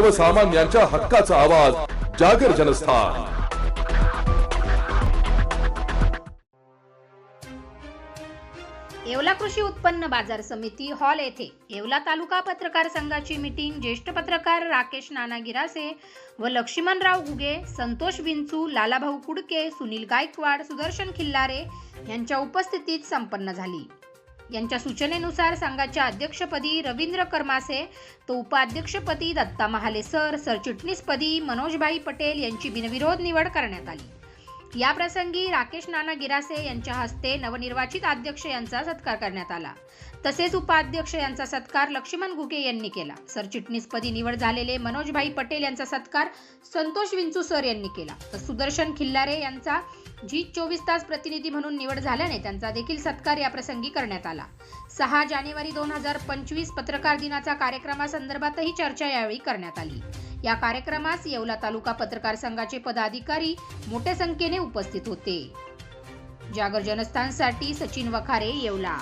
सर्वसामान्यांच्या हक्काचा आवाज जागर जनस्थान. येवला कृषी उत्पन्न बाजार समिती हॉल येथे येवला तालुका पत्रकार संघाची मीटिंग. ज्येष्ठ पत्रकार राकेश नाना गिरासे व लक्ष्मणराव घुगे संतोष विंचू लालाभाऊ कुडके सुनील गायकवाड सुदर्शन खिल्लारे यांच्या उपस्थितीत संपन्न झाली. यांच्या सूचनेनुसार संघाच्या अध्यक्षपदी रवींद्र कर्मासे तर उपाध्यक्षपदी दत्ता महाले सर सरचिटणीसपदी मनोजभाई पटेल यांची बिनविरोध निवड करण्यात आली. या प्रसंगी राकेश नाना गिरासे यांच्या हस्ते नवनिर्वाचित अध्यक्ष यांचा सत्कार करण्यात आला. तसेच उपाध्यक्ष यांचा सत्कार लक्ष्मण घुके यांनी केला. सरचिटणीसपदी निवड झालेले मनोजभाई पटेल यांचा सत्कार संतोष विंचू सर यांनी केला. तर सुदर्शन खिल्लारे यांचा जी चोवीस तास प्रतिनिधी म्हणून निवड झाल्याने त्यांचा देखील सत्कार या प्रसंगी करण्यात आला. सहा जानेवारी दोन हजार पंचवीस पत्रकार दिनाचा कार्यक्रमासंदर्भातही चर्चा यावेळी करण्यात आली. या कार्यक्रमास येवला तालुका पत्रकार संघाचे पदाधिकारी मोठ्या संख्येने उपस्थित होते. जागर जनस्थानसाठी सचिन वखारे येवला.